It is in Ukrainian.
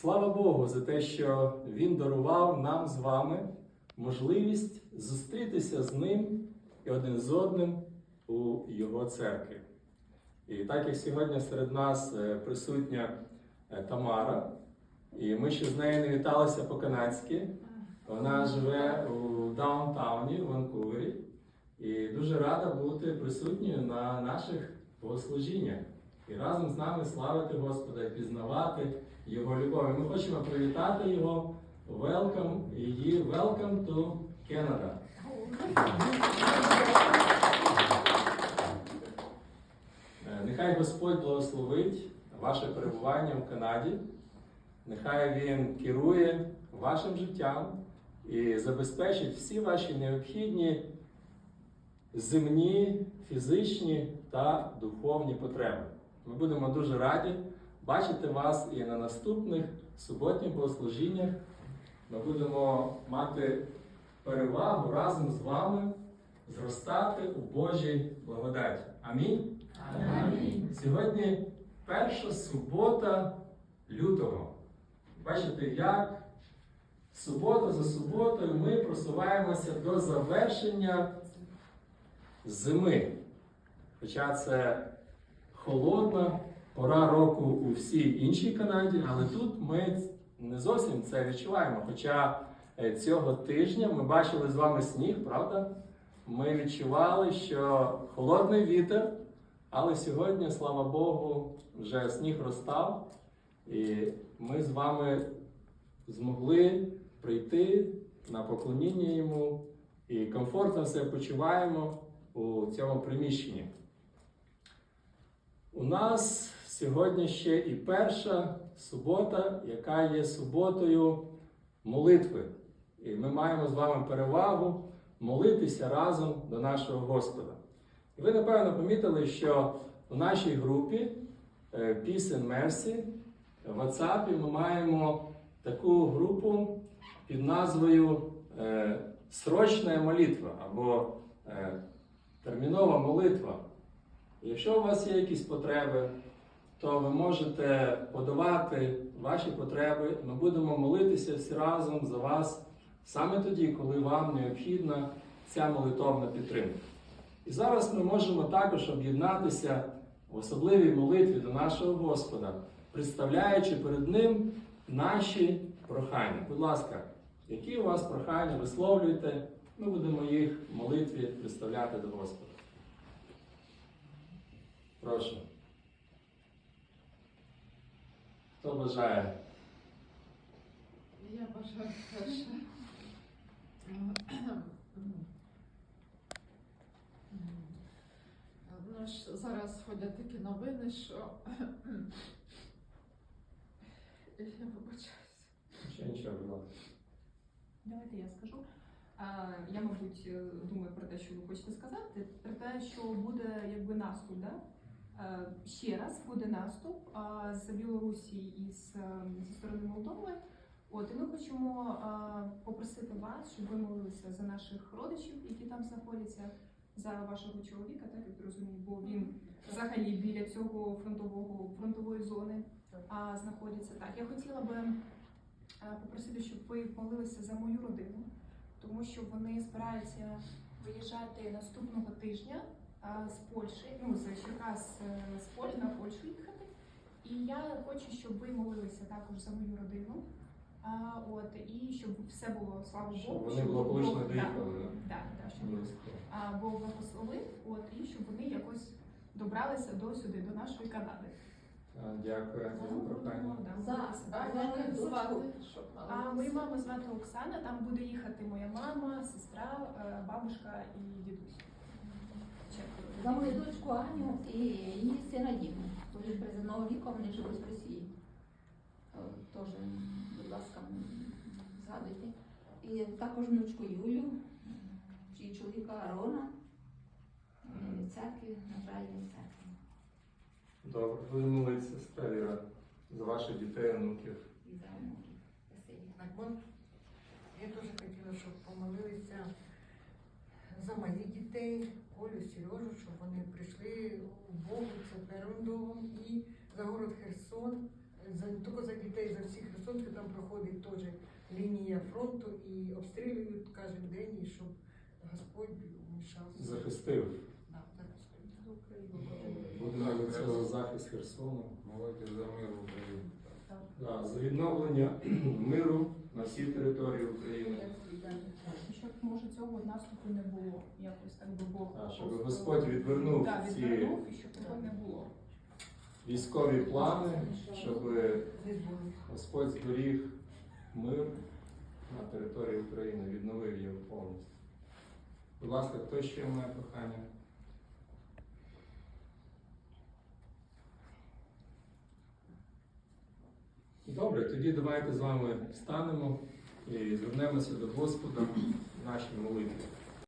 Слава Богу за те, що Він дарував нам з вами можливість зустрітися з ним і один з одним у Його церкві. І так як сьогодні серед нас е, присутня е, Тамара, і ми ще з нею не віталися по-канадськи. Вона живе у даунтауні в Ванкувері і дуже рада бути присутньою на наших богослужіннях і разом з нами славити Господа і пізнавати Його любов. Ми хочемо привітати Його. Welcome, її Welcome to Canada. Е, Нехай Господь благословить ваше перебування в Канаді. Нехай Він керує вашим життям і забезпечить всі ваші необхідні земні, фізичні та духовні потреби. Ми будемо дуже раді бачити вас і на наступних суботніх богослужіннях. Ми будемо мати перевагу разом з вами зростати у Божій благодаті. Амінь. Амінь. Сьогодні перша субота лютого. Бачите, як субота за суботою ми просуваємося до завершення зими. Хоча це холодна пора року у всій іншій Канаді, але тут ми не зовсім це відчуваємо. Хоча е, цього тижня ми бачили з вами сніг, правда? Ми відчували, що холодний вітер, але сьогодні, слава Богу, вже сніг розстав, і ми з вами змогли прийти на поклоніння йому і комфортно себе почуваємо у цьому приміщенні. У нас сьогодні ще і перша субота, яка є суботою молитви. І ми маємо з вами перевагу молитися разом до нашого Господа. І ви, напевно, помітили, що в нашій групі and Mercy в WhatsApp ми маємо таку групу під назвою е, Срочна молитва або е, термінова молитва. Якщо у вас є якісь потреби, то ви можете подавати ваші потреби. Ми будемо молитися всі разом за вас саме тоді, коли вам необхідна ця молитовна підтримка. І зараз ми можемо також об'єднатися в особливій молитві до нашого Господа, представляючи перед Ним наші прохання. Будь ласка, які у вас прохання висловлюєте, ми будемо їх в молитві представляти до Господа. Прошу. Хто бажає? Я бажаю перше. Ну, ж зараз ходять такі новини, що я вибачаюся. Ще нічого, будь ласка. Давайте я скажу. Я, мабуть, думаю про те, що ви хочете сказати, про те, що буде якби наступ, да? Е, Ще раз буде наступ з Білорусі і з, е, зі сторони Молдови. От і ми хочемо попросити вас, щоб ви молилися за наших родичів, які там знаходяться, за вашого чоловіка, так як розумію, бо він взагалі біля цього фронтового фронтової зони а, знаходиться. Так, я хотіла би е, попросити, щоб ви молилися за мою родину, тому що вони збираються виїжджати наступного тижня з Польщі, ну з Черкас з Полі на Польщу їхати. І я хочу, щоб ви молилися також за мою родину. А, от, і щоб все було, слава Щоб Богу, вони благополучно Бог- доїхали, Да, да, да, щоб а, Бог благословив, от, і щоб вони якось добралися до сюди, до нашої Канади. А, Дякую молитися. А мою маму звати Оксана, там буде їхати моя мама, сестра, е, бабушка і дідусь. За мою дочку Аню і її сина Діму. Вони ж приземного віку, вони живуть в Росії. Е, Теж, будь ласка, згадуйте. І також внучку Юлю, чиї чоловіка Арона, е, церкві, Наталії церкві. Добре, будемо молитися, сестра Віра, за ваших дітей, онуків. І за онуків. Спасибі. Так, от, я теж хотіла, щоб помолилися за моїх дітей, Колю, Сережу, щоб вони прийшли у Богу, це першим домом, і за город Херсон, за, тільки за дітей, за всіх Херсонських там проходить теж лінія фронту і обстрілюють кожен день, і щоб Господь вмішався. Захистив. Да, захистив. За Будемо від цього захист Херсону. Молодець за мир в Україні. Так. Да, за відновлення миру на всій території України. Може цього наступу не було. Якось так би Бог. А, щоб Господь відвернув Так, ці відвернув і щоб цього не було. військові плани, щоб Господь зберіг мир на території України, відновив його повністю. Будь ласка, хто ще має прохання? Добре, тоді давайте з вами встанемо і звернемося до Господа нашій молитві.